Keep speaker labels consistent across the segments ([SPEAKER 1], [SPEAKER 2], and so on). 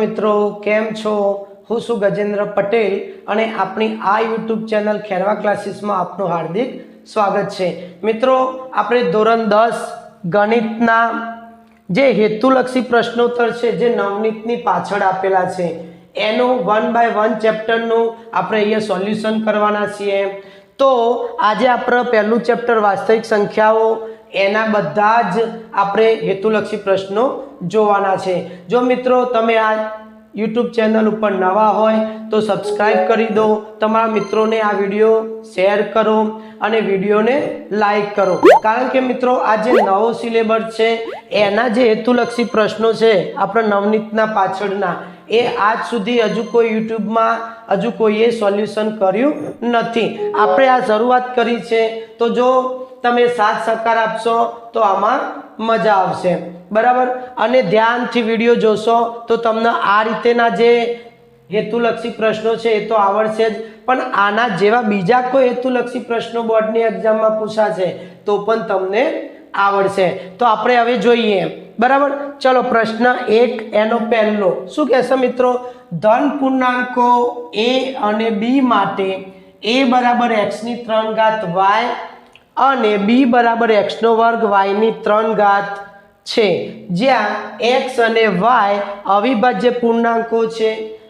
[SPEAKER 1] મિત્રો, કેમ છો? હું છું ગજેન્દ્ર પટેલ અને આપણી આ યુટ્યુબ ચેનલ ખેરવા ક્લાસીસમાં આપનું હાર્દિક સ્વાગત છે. મિત્રો, આપણે ધોરણ દસ ગણિતના જે હેતુલક્ષી પ્રશ્નોત્તર છે, જે નવનીતની પાછળ આપેલા છે, એનું વન બાય વન ચેપ્ટરનું આપણે અહીંયા સોલ્યુશન કરવાના છીએ. તો આજે આપણે પહેલું ચેપ્ટર વાસ્તવિક સંખ્યાઓ એના બધા જ આપણે હેતુલક્ષી પ્રશ્નો જોવાના છે. જો મિત્રો તમે આ યુટ્યુબ ચેનલ ઉપર નવા હોય તો સબસ્ક્રાઈબ કરી દો. તમારા મિત્રોને આ વીડિયો શેર કરો અને વિડીયોને લાઈક કરો. કારણ કે મિત્રો આ જે નવો સિલેબસ છે, એના જે હેતુલક્ષી પ્રશ્નો છે, આપણા નવનીતના પાછળના, એ આજ સુધી હજુ કોઈ યુટ્યુબમાં હજુ કોઈએ સોલ્યુશન કર્યું નથી. આપણે આ શરૂઆત કરી છે. તો જો તમે સાથ સહકાર આપશો તો આમાં મજા આવશે. બરાબર? અને ધ્યાનથી વીડિયો જોશો તો તમને આ રીતેના જે હેતુલક્ષી પ્રશ્નો છે એ તો આવડશે જ. પણ આના જેવા બીજા કોઈ હેતુલક્ષી પ્રશ્નો બોર્ડની એક્ઝામમાં પૂછાશે તો પણ તમને આવડશે. તો આપણે હવે જોઈએ. બરાબર? ચલો, પ્રશ્ન એક એનો પહેલો. શું કહેશે મિત્રો? ધન પૂર્ણાંકો એ અને બી માટે એ બરાબર એક્સની ત્રણ ઘાત વાય અને બી બરાબર એક્સનો વર્ગ વાયની ત્રણ ઘાત છે. જ્યાં એક્સ અને વાય અવિભાજ્ય પૂર્ણાંકો છે.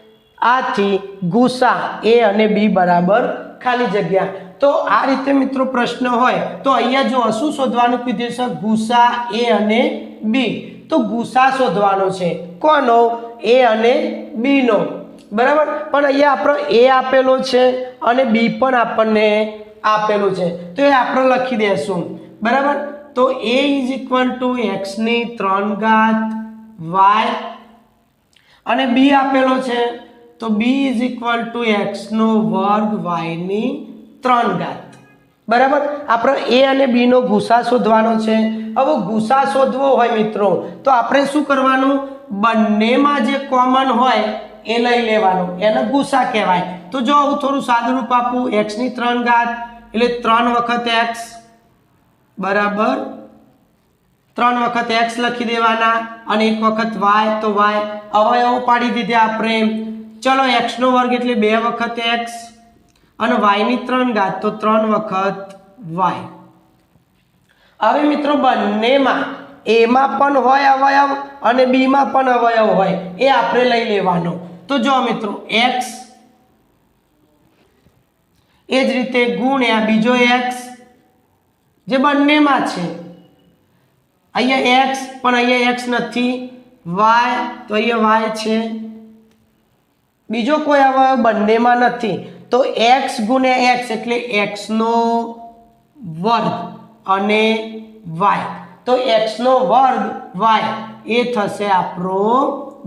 [SPEAKER 1] આથી ગુસા એ અને બી બરાબર ખાલી જગ્યા. તો આ રીતે મિત્રો પ્રશ્ન હોય, તો અહીંયા જો શું શોધવાનું કીધું છે, ગુસા એ અને બી. તો ગુસા શોધવાનો છે. કોનો? એ અને બીનો. બરાબર? પણ અહીંયા આપણો એ આપેલો છે અને બી પણ આપણને આપેલું છે. તો એ આપણે લખી દેશું. બરાબર? તો એ ઇઝ ઇક્વલ ટુ એક્સની ત્રણ ઘાત વાય અને બી આપેલો છે. તો બી ઇઝ ઇક્વલ ટુ એક્સનો વર્ગ વાયની ત્રણ ઘાત. બરાબર? આપણે એ અને બીનો ગુસા શોધવાનો છે. હવે ગુસા શોધવો હોય મિત્રો, તો આપણે શું કરવાનું? બંનેમાં જે કોમન હોય, એ લઈ લેવાનું. એને ગુસા કહેવાય. તો જો હું થોડું સાદુરૂપ આપું એક્સની ત્રણ ઘાત એટલે ત્રણ વખત એક્સ બરાબર ત્રણ વખત એક્સ લખી દેવાના અને એક વખત વાય તો વાય અવયવો પાડી દીધા આપણે ચલો એક્સનો વર્ગ એટલે બે વખત એક્સ અને વાયની ત્રણ ઘાત, તો ત્રણ વખત વાય હવે મિત્રો બંનેમાં એમાં પણ હોય અવયવ અને બીમાં પણ અવયવ હોય, એ આપણે લઈ લેવાનો. તો જો મિત્રો એક્સ એ જ રીતે ગુણ્યા બીજો એક્સ જે બંનેમાં છે. અહીંયા એક્સ પણ અહીંયા એક્સ નથી. વાય તો અહીંયા વાય છે. બીજો કોઈ અવયવ બંનેમાં નથી. તો એક્સ ગુણ્યા એક્સ એટલે એક્સનો વર્ગ અને વાય તો એક્સનો વર્ગ વાય એ થશે આપણો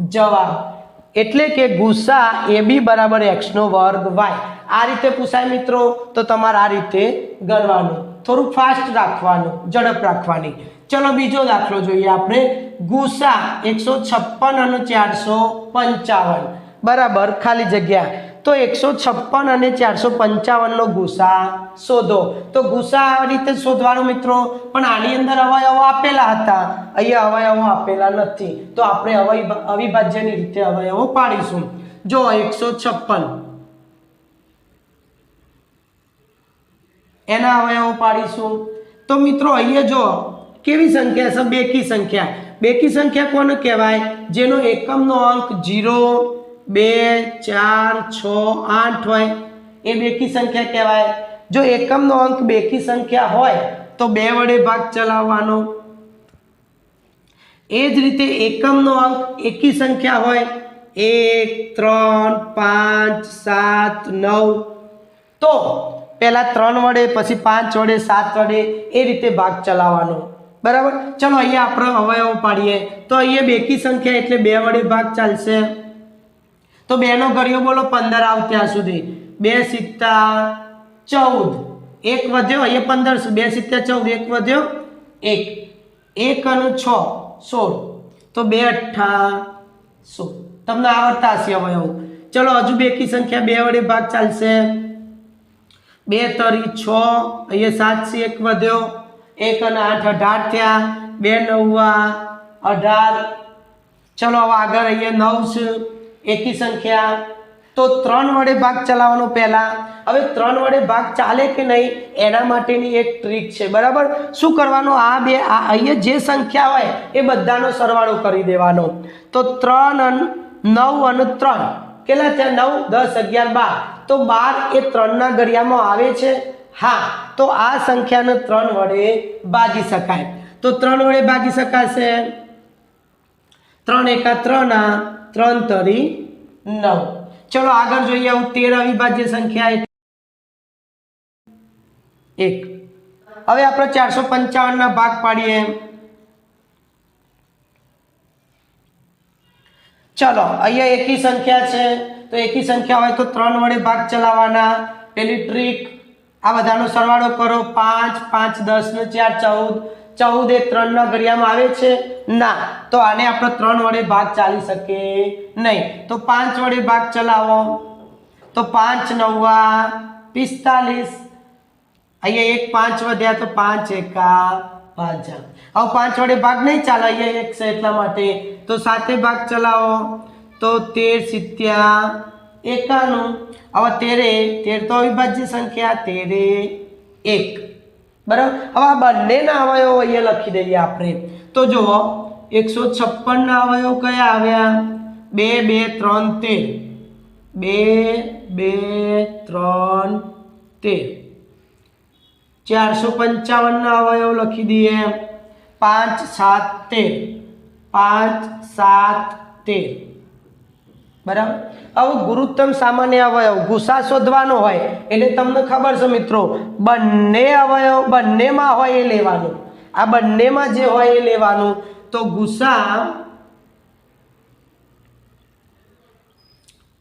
[SPEAKER 1] જવાબ. એટલે કે ગુસા એ બી બરાબર એક્સનો વર્ગ વાય આ રીતે પૂછાય મિત્રો, તો તમારે આ રીતે ગણવાનું. થોડું ફાસ્ટ રાખવાનું, ઝડપ રાખવાની. ચલો બીજો દાખલો જોઈએ આપણે. ગુસા એકસો છપ્પન અને ચારસો પંચાવન. બરાબર, ખાલી જગ્યા. તો એકસો છપ્પન અને ચારસો પંચાવનનો ગુસા શોધો. તો ગુસા આ રીતે શોધવાનું મિત્રો, પણ આની અંદર અવયવો આપેલા હતા. અહીંયા અવયવો આપેલા નથી. તો આપણે અવિભાજ્યની રીતે અવયવો પાડીશું. જો એકસો છપ્પન. એના અવયવો પાડીશું. તો મિત્રો અહીંયા જો, કેવી સંખ્યા છે? બેકી સંખ્યા. બેકી સંખ્યા કોને કહેવાય? જેનો એકમનો અંક જીરો બે, ચાર, છ, આઠ હોય, એ બેકી સંખ્યા કહેવાય. જો એકમનો અંક બેકી સંખ્યા હોય, તો બે વડે ભાગ ચલાવવાનો. એ જ રીતે એકમનો અંક એકી સંખ્યા હોય, એક, ત્રણ, પાંચ, સાત, નવ. તો પહેલાં ત્રણ વડે, પછી પાંચ વડે, સાત વડે એ રીતે ભાગ ચલાવવાનો. બરાબર? ચલો અહીંયા આપણે અવયવ પાડીએ. તો અહીંયા બેકી સંખ્યા એટલે બે વડે ભાગ ચાલશે. તો બેનો ઘડિયો બોલો, પંદર આવ ત્યાં સુધી. બે સિત્તા ચૌદ. એક વધ્યો, અહીંયા પંદર બે સિત્તા ચૌદ, એક વધ્યો એક. એક અને છ, સોળ. તો બે અઠ્ઠા સોળ તમને આવડતા હશે અવયવ ચલો, હજુ બેકી સંખ્યા, બે વડે ભાગ ચાલશે. બે તરી છ, અહીંયા સાતથી એક વધ્યો. એક અને આઠ અઢાર થયા. બે નવ્વા અઢાર. ચલો, હવે આગળ અહીંયા નવ છે. એકી સંખ્યા. તો ત્રણ વડે ભાગ ચલાવવાનો પહેલા. હવે ત્રણ વડે ભાગ ચાલે કે નહીં, એના માટેની એક ટ્રીક છે. બરાબર? શું કરવાનું? આ બે, આ અહીંયા જે સંખ્યા હોય, એ બધાનો સરવાળો કરી દેવાનો. તો ત્રણ અને નવ અને ત્રણ. કેટલા થયા? નવ, દસ, અગિયાર, બાર. તો બાર એ ત્રણના ગળિયામાં આવે છે. હા, તો આ સંખ્યાને ત્રણ વડે ભાગી શકાય. તો ત્રણ વડે ભાગી શકાશે. ત્રણ એકા ત્રણ આ ત્રણ તરી નવ. ચલો આગળ જોઈએ હું તેર અવિભાજ્ય સંખ્યા એક. હવે આપણે ચારસો પંચાવનના ભાગ પાડીએ. ચલો, અહીંયા એકી સંખ્યા છે. તો એકી સંખ્યા હોય તો ત્રણ વડે ભાગ ચલાવવાના. પેલી ટ્રીક આ બધાનો સરવાળો કરો. પાંચ પાંચ, દસ ને ચાર, ચૌદ. ચૌદ એ ત્રણના ઘડિયામાં આવે છે? ના. તો આને આપણે ત્રણ વડે ભાગ ચાલી શકે નહીં. તો પાંચ વડે ભાગ ચલાવો. તો પાંચ, નવ્વા, પિસ્તાલીસ. અહીંયા એક પાંચ વધ્યા તો પાંચ એકા પાંચ. હવે પાંચ વડે ભાગ નહીં ચાલે, અહીંયા એક છે એટલા માટે. તો સાતે ભાગ ચલાવો. તો તેર સિત્યા એકાનું હવે તેરે, તેર તો અવિભાજ્ય સંખ્યા, તેરે એક. બરાબર? હવે આ બંનેના અવયવો અહીંયા લખી દઈએ આપણે. તો જુઓ, એકસો છપ્પનના અવયવ કયા આવ્યા? બે બે, ત્રણ, તેર. બે બે, ત્રણ, તેર. ચારસો પંચાવનના અવયવ લખી દઈએ. પાંચ, સાત, તેર. પાંચ, સાત, તેર. બરાબર? આવું ગુરુત્તમ સામાન્ય અવયવ ગુસા શોધવાનો હોય એટલે તમને ખબર છે મિત્રો, બંને અવયવ બંનેમાં હોય એ લેવાનું. આ બંનેમાં જે હોય એ લેવાનું. તો ગુસા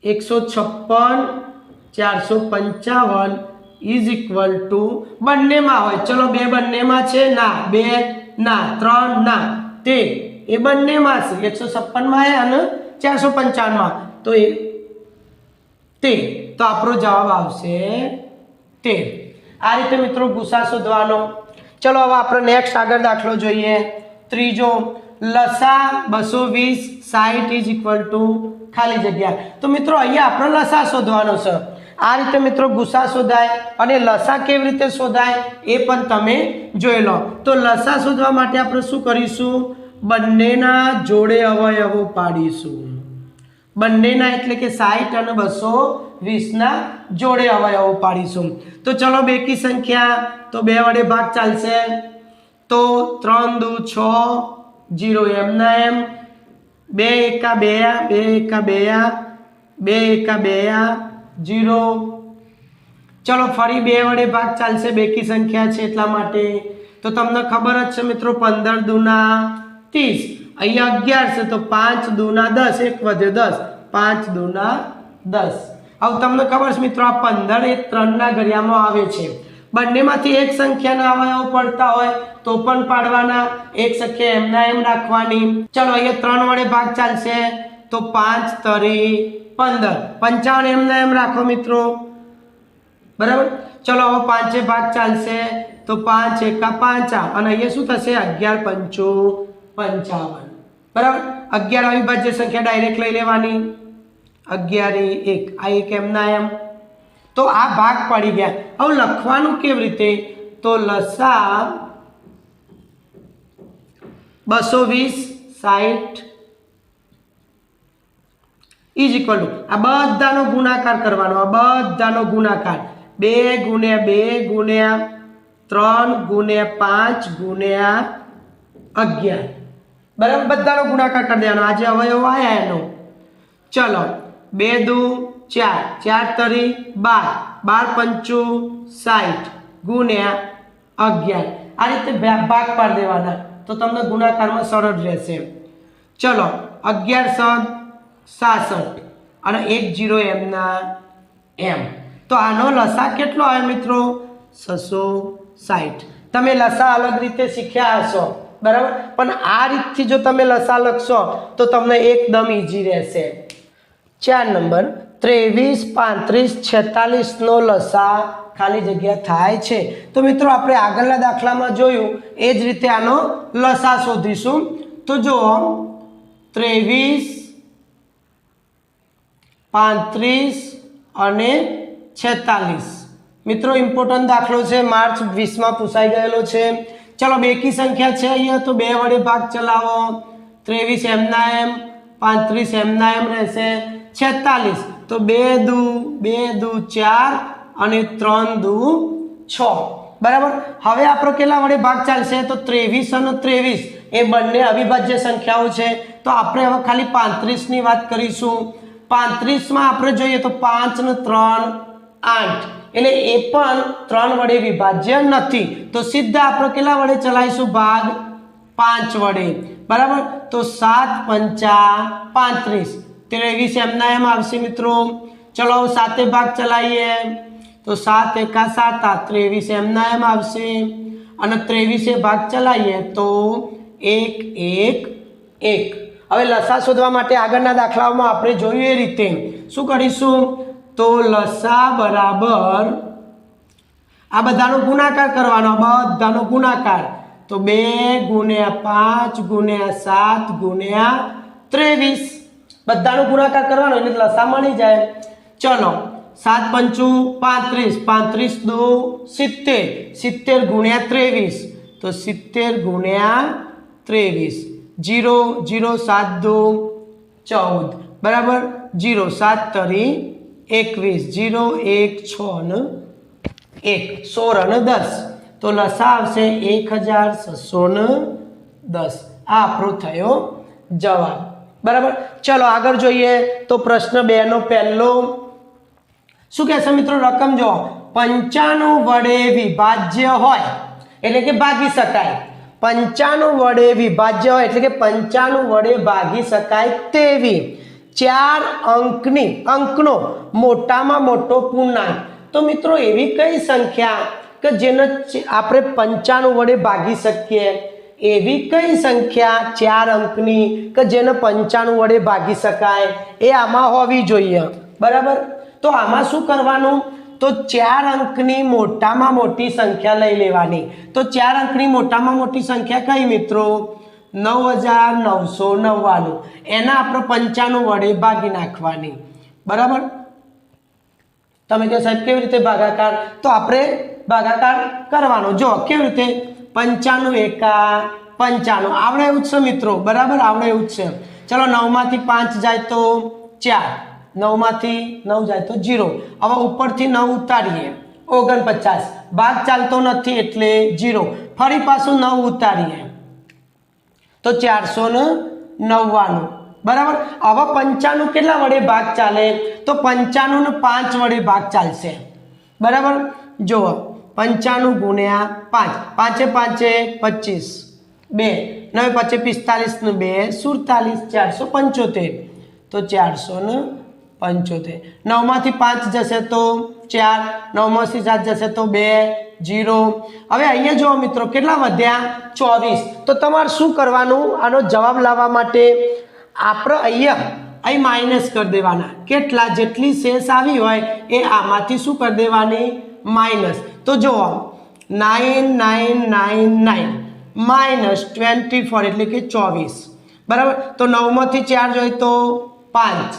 [SPEAKER 1] એકસો છપ્પન, ચારસો પંચાવન ઇઝ ઇક્વલ ટુ બંનેમાં હોય. ચલો બે બંનેમાં છે? ના. બે, ના. ત્રણ, ના. તે. એ બંનેમાં છે. એકસો છપ્પનમાં અને ચારસો પંચાવનમાં. તો એ તે તો આપણો જવાબ આવશે તેર. આ રીતે મિત્રો ગુસા શોધવાનો. ચલો હવે આપણે નેક્સ્ટ આગળ દાખલો જોઈએ. ત્રીજો, લસા બસો વીસ સાઠ ઇઝ ઇક્વલ ટુ ખાલી જગ્યા. તો મિત્રો અહીંયા આપણે લસા શોધવાનો છે. આ રીતે મિત્રો ગુસા શોધાય અને લસા કેવી રીતે શોધાય એ પણ તમે જોઈ લો. તો લસા શોધવા માટે આપણે શું કરીશું? બંનેના જોડે અવયવો પાડીશું. બંનેના એટલે કે સાઠ અને બસો વીસના જોડે અવયવો પાડીશું. તો ચલો બેકી સંખ્યા, તો બે વડે ભાગ ચાલશે. તો ત્રણ દુ છ, જીરો એમના એમ. બે એકા બે બે એકા બે બે એકા બે જીરો. ચલો ફરી બે વડે ભાગ ચાલશે બેકી સંખ્યા છે એટલા માટે. તો તમને ખબર જ છે મિત્રો, પંદર દુના ત્રીસ. અહીંયા અગિયાર છે તો પાંચ દૂના દસ, એક વધે દસ, પાંચ દૂના દસ. હવે તમને ખબર છે મિત્રો, આ પંદર એ ત્રણના ઘડિયામાં આવે છે. બંનેમાંથી એક સંખ્યાના અવયવ પડતા હોય તો પણ પાડવાના, એક સંખ્યા એમના એમ રાખવાની. ચલો, અહીંયા ત્રણ વડે ભાગ ચાલશે. તો પાંચ, તરી, પંદર. પંચાવન એમના એમ રાખો મિત્રો. બરાબર? ચલો, હવે પાંચે ભાગ ચાલશે. તો પાંચ એકા પાંચા. અને અહીંયા શું થશે? અગિયાર પંચો પંચાવન બરાબર અગિયાર અવિભાજ્ય સંખ્યા ડાયરેક્ટ લઈ લેવાની અગિયાર એ એક આ એક એમના એમ તો આ ભાગ પડી ગયા હવે લખવાનું કેવી રીતે તો લસા બસો વીસ સાઠ ઇઝ ઇક્વલ ટુ આ બધાનો ગુણાકાર કરવાનો આ બધાનો ગુણાકાર બે ગુણ્યા બે ગુણ્યા ત્રણ ગુણ્યા પાંચ ગુણ્યા અગિયાર બરાબર? બધાનો ગુણાકાર કરી દેવાનો. આજે અવયવ આવ્યા એનો. ચલો, બે દુ, ચાર. ચાર તરી બાર. બાર પંચુ સાઠ ગુણ્યા અગિયાર. આ રીતે ભાગ પાડી દેવાના. તો તમને ગુણાકારમાં સરળ રહેશે. ચલો, અગિયાર સદ સાસઠ અને એક જીરો એમના એમ. તો આનો લસા કેટલો આવે મિત્રો? છસો સાઠ તમે લસા અલગ રીતે શીખ્યા હશો. બરાબર? પણ આ રીતથી જો તમે લસા લખશો, તો તમને એકદમ ઇઝી રહેશે. ચાર નંબર, ત્રેવીસ, પાંત્રીસ, છેતાલીસનો લસા ખાલી જગ્યા થાય છે. તો મિત્રો, આપણે આગળના દાખલામાં જોયું, એ જ રીતે આનો લસા શોધીશું. તો જુઓ, ત્રેવીસ, પાંત્રીસ અને છેતાલીસ. મિત્રો ઇમ્પોર્ટન્ટ દાખલો છે, માર્ચ વીસમાં પૂછાઈ ગયેલો છે. ચલો બેકી સંખ્યા છે અહીંયા, તો બે વડે ભાગ ચલાવો. ત્રેવીસ એમના એમ, પાંત્રીસ એમના એમ રહેશે. છેતાલીસ, તો બે દુ બે દુ ચાર અને ત્રણ દુ છ. બરાબર? હવે આપણો કેટલા વડે ભાગ ચાલશે? તો ત્રેવીસ અને ત્રેવીસ. એ બંને અવિભાજ્ય સંખ્યાઓ છે. તો આપણે હવે ખાલી પાંત્રીસની વાત કરીશું. પાંત્રીસમાં આપણે જોઈએ તો પાંચ ને ત્રણ, આઠ. એટલે એ પણ ત્રણ વડે વિભાજ્ય નથી. તો સીધા આપણે કેટલા વડે ચલાવીશું? ભાગ પાંચ વડે. બરાબર? તો સાત પંચા પાંત્રીસ. ત્રેવીસ એમના એમ આવશે મિત્રો. ચલો સાતે ભાગ ચલાવીએ. તો સાત એકા સાત ત્રેવીસ એમના એમ આવશે. અને ત્રેવીસે ભાગ ચલાવીએ તો એક એક એક. હવે લસા શોધવા માટે આગળના દાખલાઓમાં આપણે જોયું એ રીતે. શું કરીશું? તો લસા બરાબર. આ બધાનો ગુણાકાર કરવાનો, બધાનો ગુણાકાર. તો બે ગુણ્યા પાંચ ગુણ્યા સાત ગુણ્યા ત્રેવીસ. બધાનો ગુણાકાર કરવાનો એટલે લસા મળી જાય. ચલો, સાત પંચું પાંત્રીસ. પાંત્રીસ દો સિત્તેર. સિત્તેર ગુણ્યા ત્રેવીસ. તો સિત્તેર ગુણ્યા ત્રેવીસ. જીરો જીરો સાત દો ચૌદ. બરાબર? જીરો સાત તરી એકવીસ જીરો એક, છ, ને, એક. સોળ અને દસ. તો લસા આવશે એક હજાર છસો ને દસ. આ આપણો થયો જવાબ. બરાબર? ચલો, આગળ જોઈએ. તો પ્રશ્ન બે નો પહેલો. શું કહેશે મિત્રો, રકમ જો પંચાણું વડે વિભાજ્ય હોય, એટલે કે ભાગી શકાય. પંચાણું વડે વિભાજ્ય હોય, એટલે કે પંચાણું વડે ભાગી શકાય તેવી. ચાર અંકની, અંકનો મોટામાં મોટો પૂર્ણાંક. તો મિત્રો એવી કઈ સંખ્યા કે જેને આપણે પંચાણું વડે ભાગી શકીએ? એવી કઈ સંખ્યા ચાર અંકની કે જેને પંચાણું વડે ભાગી શકાય? એ આમાં હોવી જોઈએ. બરાબર? તો આમાં શું કરવાનું? તો ચાર અંકની મોટામાં મોટી સંખ્યા લઈ લેવાની. તો ચાર અંકની મોટામાં મોટી સંખ્યા કઈ મિત્રો? નવ હજાર નવસો નવ્વાણું. એના આપણે પંચાણું વડે ભાગી નાખવાની. બરાબર? તમે કહો સાહેબ, કેવી રીતે ભાગાકાર? તો આપણે ભાગાકાર કરવાનો. જો, કેવી રીતે? પંચાણું એકા પંચાણું. આવડે એવું છે મિત્રો. બરાબર? આવડે એવું છે. ચલો, નવમાંથી પાંચ જાય તો ચાર. નવમાંથી નવ જાય તો જીરો. હવે ઉપરથી નવ ઉતારીએ. ઓગણપચાસ. ભાગ ચાલતો નથી એટલે જીરો. ફરી પાછું નવ ઉતારીએ. તો ચારસો ને નવ્વાણું. બરાબર? હવે પંચાણું કેટલા વડે ભાગ ચાલે? તો પંચાણું ને પાંચ વડે ભાગ ચાલશે. બરાબર? જુઓ, પંચાણું ગુણ્યા પાંચ. પાંચે પાંચે પચીસ. બે. નવે પાંચે પિસ્તાલીસ ને બે. સુડતાલીસ, ચારસો પંચોતેર. તો ચારસો ને પંચોતેર. નવમાંથી પાંચ જશે તો ચાર. નવમાંથી સાત જશે તો બે. જીરો. હવે અહીંયા જુઓ મિત્રો, કેટલા વધ્યા? ચોવીસ. તો તમારે શું કરવાનું? આનો જવાબ લાવવા માટે આપણે અહીંયા, અહીં માઇનસ કરી દેવાના. કેટલા? જેટલી શેષ આવી હોય એ આમાંથી શું કરી દેવાની? માઇનસ તો જુઓ nine nine nine nine minus twenty four એટલે કે ચોવીસ. બરાબર? તો નવમાંથી ચાર જોઈએ તો પાંચ.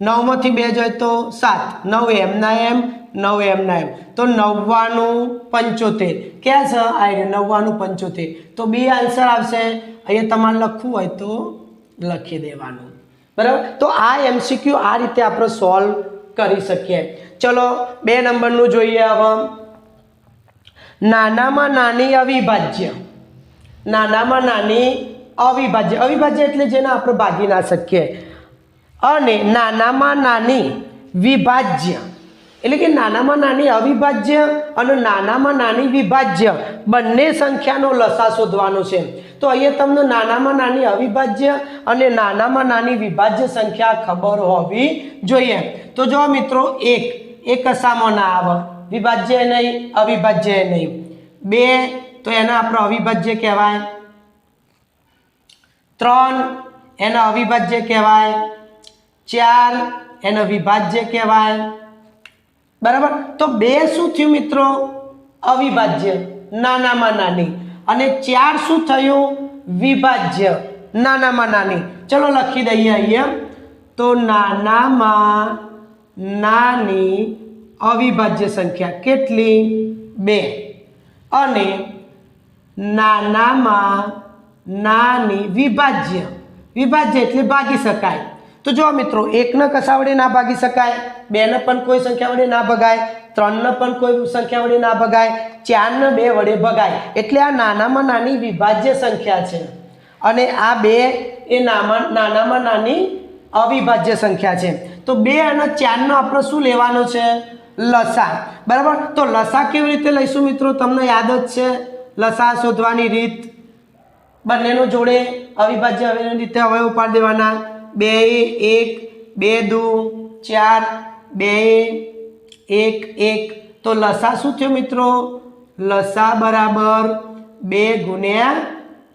[SPEAKER 1] નવમાંથી બે જોઈએ તો સાત. નવ એમના એમ નવ એમના એમ. તો નવ્વાણું પંચોતેર. ક્યાં છે? આ નવ્વાણું પંચોતેર. તો બી આન્સર આવશે. અહીંયા તમારે લખવું હોય તો લખી દેવાનું. બરાબર? તો આ એમસીક્યુ આ રીતે આપણે સોલ્વ કરી શકીએ. ચલો, બે નંબરનું જોઈએ હવે. નાનામાં નાની અવિભાજ્ય. નાનામાં નાની અવિભાજ્ય. અવિભાજ્ય એટલે જેને આપણે ભાગી ના શકીએ. અને નાનામાં નાની વિભાજ્ય. એટલે કે નાનામાં નાની અવિભાજ્ય અને નાનામાં નાની વિભાજ્ય, બંને સંખ્યાનો લસા શોધવાનો છે. તો અહીંયા તમને નાનામાં નાની અવિભાજ્ય અને નાનામાં નાની વિભાજ્ય સંખ્યા ખબર હોવી જોઈએ. તો જો મિત્રો, એક એ કશામાં ના આવે. વિભાજ્ય નહીં, અવિભાજ્ય નહીં. બે, તો એના આપણે અવિભાજ્ય કહેવાય. ત્રણ, એના અવિભાજ્ય કહેવાય. ચાર, એનો વિભાજ્ય કહેવાય. બરાબર? તો બે શું થયું મિત્રો? અવિભાજ્ય, નાનામાં નાની. અને ચાર શું થયું? વિભાજ્ય, નાનામાં નાની. ચલો લખી દઈએ અહીંયા. તો નાનામાં નાની અવિભાજ્ય સંખ્યા કેટલી? બે. અને નાનામાં નાની વિભાજ્ય. વિભાજ્ય એટલે ભાગી શકાય. તો જો મિત્રો, એકને કશા વડે ના ભાગી શકાય, બેને પણ કોઈ સંખ્યા વડે ના ભગાય, ત્રણને પણ કોઈ સંખ્યા વડે ના ભગાય, ચારને બે વડે ભગાય. એટલે આ નાનામાં નાની વિભાજ્ય સંખ્યા છે. અને આ બે એ નામાં, નાનામાં નાની અવિભાજ્ય સંખ્યા છે. તો બે અને ચારનો આપણે શું લેવાનો છે? લસા. બરાબર? તો લસા કેવી રીતે લઈશું મિત્રો? તમને યાદ જ છે. લસા શોધવાની રીત બંનેનો જોડે અવિભાજ્ય રીતે અવયવ પાડી દેવાના. બે, એક, બે, દુ, ચાર, બે, એક એક. તો લસા શું થયો મિત્રો? લસા બરાબર બે ગુણ્યા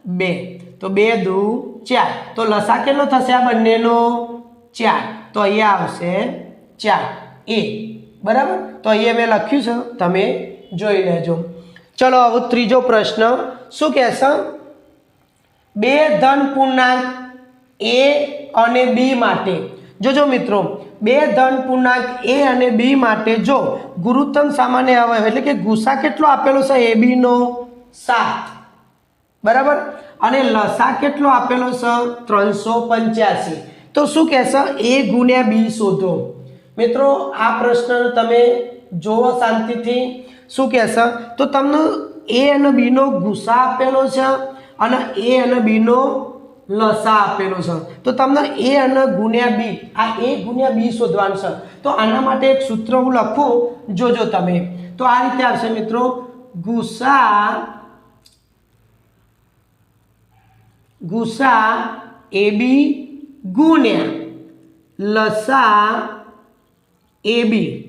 [SPEAKER 1] બે. તો બે, દુ, ચાર. તો લસા કેટલો થશે આ બંનેનો? ચાર. તો અહીંયા આવશે ચાર. એ. બરાબર? તો અહીંયા મેં લખ્યું છે. તમે જોઈ લેજો. ચલો હવે ત્રીજો પ્રશ્ન. શું કહેશે? બે ધન પૂર્ણાંક એ અને બી માટે. જોજો મિત્રો, બે ધન પૂર્ણાંક એ અને બી માટે જો ગુરુત્તમ સામાન્ય અવયવ એટલે કે ગુસા કેટલો આપેલો છે? એ બીનો સાત. બરાબર? અને લસા કેટલો આપેલો છે? ત્રણસો પંચ્યાસી. તો શું કહેશે? એ ગુણ્યા બી શોધો. મિત્રો, આ પ્રશ્ન તમે જોવો શાંતિથી. શું કહેશે? તો તમને એ અને બીનો ગુસા આપેલો છે અને એ અને બીનો લસા આપેલો છે. તો તમને એ અને ગુણ્યા બી, આ એ ગુણ્યા બી શોધવાનું છે. તો આના માટે એક સૂત્ર હું લખું, જોજો તમે. તો આ રીતે આવશે મિત્રો. ગુસા ગુસા એ બી ગુણ્યા. લસા A B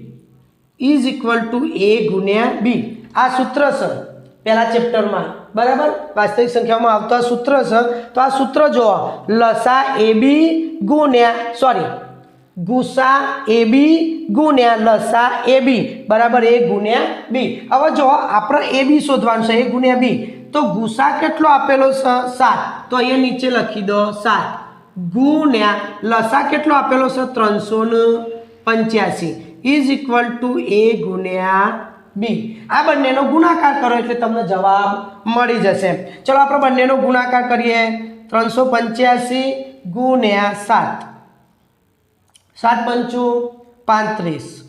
[SPEAKER 1] is equal to A ગુણ્યા બી. આ સૂત્ર છે, પહેલા ચેપ્ટરમાં બરાબર? વાસ્તવિક સંખ્યામાં આવતા સૂત્ર છે. તો આ સૂત્ર જુઓ. લસા એ બી ગુણ્યા સોરી ગુસા એ બી ગુણ્યા, લસા એ બી. બરાબર? એ ગુણ્યા બી. હવે જો આપણે એ બી શોધવાનું છે. એ ગુણ્યા બી. તો ગુસા કેટલો આપેલો છે? સાત. તો અહીંયા નીચે લખી દો, સાત. ગુણ્યા, લસા કેટલો આપેલો છે? ત્રણસો ને પંચ્યાસી. ઇઝ ઇક્વલ ટુ એ ગુણ્યા બી. આ બંનેનો ગુણાકાર કરો એટલે તમને જવાબ મળી જશે. ચલો આપણે બંનેનો ગુણાકાર કરીએ. ત્રણસો પંચ્યાસી ગુણ્યા સાત. સાત પંચું પાંત્રીસ.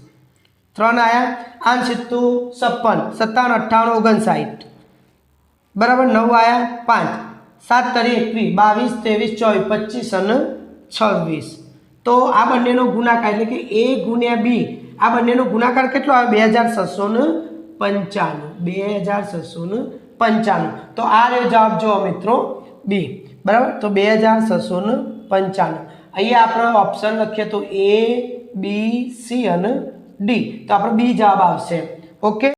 [SPEAKER 1] ત્રણ આયા. આઠ સિત્તું છપ્પન. સત્તાવન, અઠ્ઠાવન, ઓગણસાઠ. બરાબર નવ આયા. પાંચ. સાત તરી એકવીસ. બાવીસ, ત્રેવીસ, ચોવીસ, પચીસ અને છવ્વીસ. તો આ બંનેનો ગુણાકાર એટલે કે એ ગુણ્યા બી. આ બંનેનો ગુણાકાર કેટલો આવે? બે હજાર છસો ને પંચાણું. બે હજાર છસો ને પંચાણું. તો આ રહ્યો જવાબ જુઓ મિત્રો બી. બરાબર? તો બે હજાર છસો ને પંચાણું. અહીંયા આપણે ઓપ્શન લખીએ તો એ બી સી અને ડી તો આપણો બી જવાબ આવશે. ઓકે